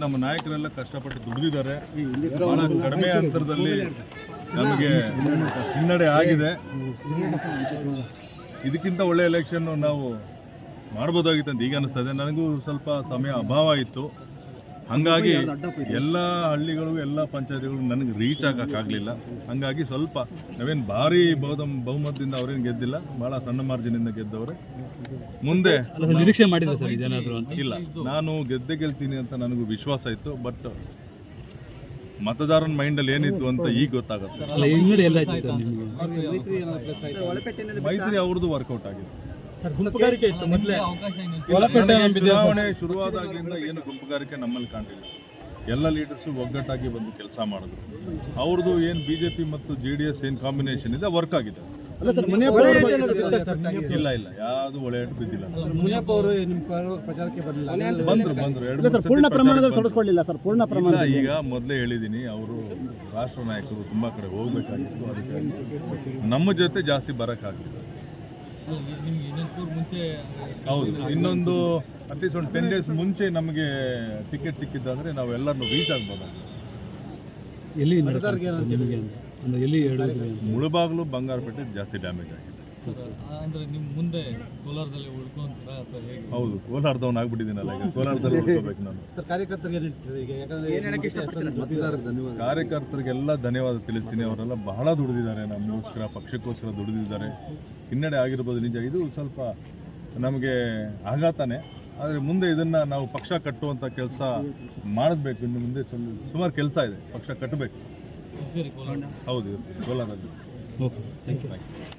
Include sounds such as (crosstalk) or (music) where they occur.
ನಮ್ಮ ನಾಯಕರೆಲ್ಲ ಕಷ್ಟಪಟ್ಟು ದುಡಿದಿದ್ದಾರೆ. ಬಹಳ ಕಡಿಮೆ ಅಂತರದಲ್ಲಿ ನಮಗೆ ಹಿನ್ನಡೆ ಆಗಿದೆ. ಇದಕ್ಕಿಂತ ಒಳ್ಳೆ ಎಲೆಕ್ಷನ್ ನಾವು ಮಾಡ್ಬೋದಾಗಿತ್ತು ಅಂತ ಈಗ ಅನಿಸ್ತದೆ ನನಗೂ ಸ್ವಲ್ಪ ಸಮಯ ಅಭಾವ ಇತ್ತು. ಹಾಗಾಗಿ ಎಲ್ಲ ಹಳ್ಳಿಗಳು ಎಲ್ಲ ಪಂಚಾಯತಿಗಳು ನನಗೆ ರೀಚ್ ಆಗಕ್ಕಾಗಲಿಲ್ಲ ಹಾಗಾಗಿ ಸ್ವಲ್ಪ ನಾವೇನು ಭಾರಿ ಬಹುದಮ್ ಬಹುಮತದಿಂದ ಅವ್ರೇನು ಗೆದ್ದಿಲ್ಲ ಭಾಳ ಸಣ್ಣ ಮಾರ್ಜಿನಿಂದ ಗೆದ್ದವ್ರೆ. ಮುಂದೆ ನಿರೀಕ್ಷೆ ಮಾಡಿದ್ರೆ ಸರ್ ಇದೇನಾದರೂ ಅಂತ? ಇಲ್ಲ ನಾನು ಗೆದ್ದೆ ಗೆಲ್ತೀನಿ ಅಂತ ನನಗೂ ವಿಶ್ವಾಸ ಇತ್ತು ಬಟ್ ಮತದಾರನ ಮೈಂಡಲ್ಲಿ ಏನಿತ್ತು ಅಂತ ಈಗ ಗೊತ್ತಾಗುತ್ತೆ. ಅಲ್ಲ ಎಲ್ಲ ಆಯ್ತು ಸರ್ ನಿಮಗೆ. ಮೈತ್ರಿ ಅವ್ರದ್ದು ವರ್ಕೌಟ್ ಆಗಿದೆ. ಗುಂಪುಗಾರಿಕೆ ಇತ್ತು ಮೊದಲೇ. ಚುನಾವಣೆ ಶುರುವಾದಾಗಲಿಂದ ಏನು ಗುಂಪುಗಾರಿಕೆ ನಮ್ಮಲ್ಲಿ ಕಾಣಲಿಲ್ಲ ಎಲ್ಲ ಲೀಡರ್ಸು ಒಗ್ಗಟ್ಟಾಗಿ ಬಂದು ಕೆಲಸ ಮಾಡಿದ್ರು. ಅವ್ರದ್ದು ಏನು ಬಿ ಜೆ ಪಿ ಮತ್ತು ಜೆ ಡಿ ಎಸ್ ಏನು ಕಾಂಬಿನೇಷನ್ ಇದೆ ವರ್ಕ್ ಆಗಿದೆ. ಅಲ್ಲ ಸರ್ ಮುನಿಯಪ್ಪ ಇಲ್ಲ ಇಲ್ಲ ಯಾವುದು ಒಳ್ಳೆ ಬಿದ್ದಿಲ್ಲ. ಬಂದ್ರು ಬಂದ್ರು. ಎರಡು ಪೂರ್ಣ ಪ್ರಮಾಣದಲ್ಲಿ ತೊಡಸ್ಕೊಳ್ಳಿಲ್ಲ ಸರ್ ಪೂರ್ಣ ಇಲ್ಲ ಈಗ ಮೊದಲೇ ಹೇಳಿದ್ದೀನಿ ಅವರು ರಾಷ್ಟ್ರ ನಾಯಕರು ತುಂಬಾ ಕಡೆ ಹೋಗ್ಬೇಕಾಗಿತ್ತು ಅದಕ್ಕೆ. ನಮ್ಮ ಜೊತೆ ಜಾಸ್ತಿ ಬರೋಕ್ಕಾಗ್ತಿಲ್ಲ. ಹೌದು. ಇನ್ನೊಂದು ಅಟ್ಲೀಸ್ಟ್ ಒಂದು ಟೆನ್ ಡೇಸ್ ಮುಂಚೆ ನಮಗೆ ಟಿಕೆಟ್ ಸಿಕ್ಕಿದ್ದಾದ್ರೆ ನಾವು ಎಲ್ಲರನ್ನು ರೀಚ್ ಆಗ್ಬೋದು? ಎಲ್ಲಿ ಮುಳುಬಾಗ್ಲು ಬಂಗಾರಪೇಟೆ ಜಾಸ್ತಿ ಡ್ಯಾಮೇಜ್ ಆಗಿದೆ. ಅಂದ್ರೆ ನಿಮ್ಮ ಮುಂದೆ ಕೋಲಾರದಲ್ಲಿ ಉಳ್ಕೊಂತೀರಾ ಅಥವಾ ಹೇಗೆ ಹೌದು ಕೋಲಾರದವನ್ ಆಗ್ಬಿಟ್ಟಿದ್ದೀನಲ್ಲ ಈಗ. ಕೋಲಾರದಲ್ಲಿ (laughs) ಉಳ್ಕೋಬೇಕು ನಾನು. ಸರ್ ಕಾರ್ಯಕರ್ತರಿಗೆ ಏನು ಹೇಳ್ತೀರಾ? ಈಗ ಯಾಕಂದ್ರೆ ಧನ್ಯವಾದ ಕಾರ್ಯಕರ್ತರಿಗೆಲ್ಲ ಧನ್ಯವಾದ ತಿಳಿಸ್ತೀನಿ. ಅವರೆಲ್ಲ ಬಹಳ ದುಡಿದಿದ್ದಾರೆ. ನಮಗೋಸ್ಕರ ಪಕ್ಷಕ್ಕೋಸ್ಕರ ದುಡಿದಿದ್ದಾರೆ. ಹಿನ್ನಡೆ ಆಗಿರ್ಬೋದು ನಿಜ. ಇದು ಸ್ವಲ್ಪ ನಮಗೆ ಆಘಾತನೇ. ಆದರೆ ಮುಂದೆ ಇದನ್ನು ನಾವು ಪಕ್ಷ ಕಟ್ಟುವಂಥ ಕೆಲಸ ಮಾಡಬೇಕು. ಇನ್ನು ಮುಂದೆ ಸುಮಾರು ಕೆಲಸ ಇದೆ. ಪಕ್ಷ ಕಟ್ಟಬೇಕು ಹೌದು ಕೋಲಾರದಲ್ಲಿ. Okay thank you.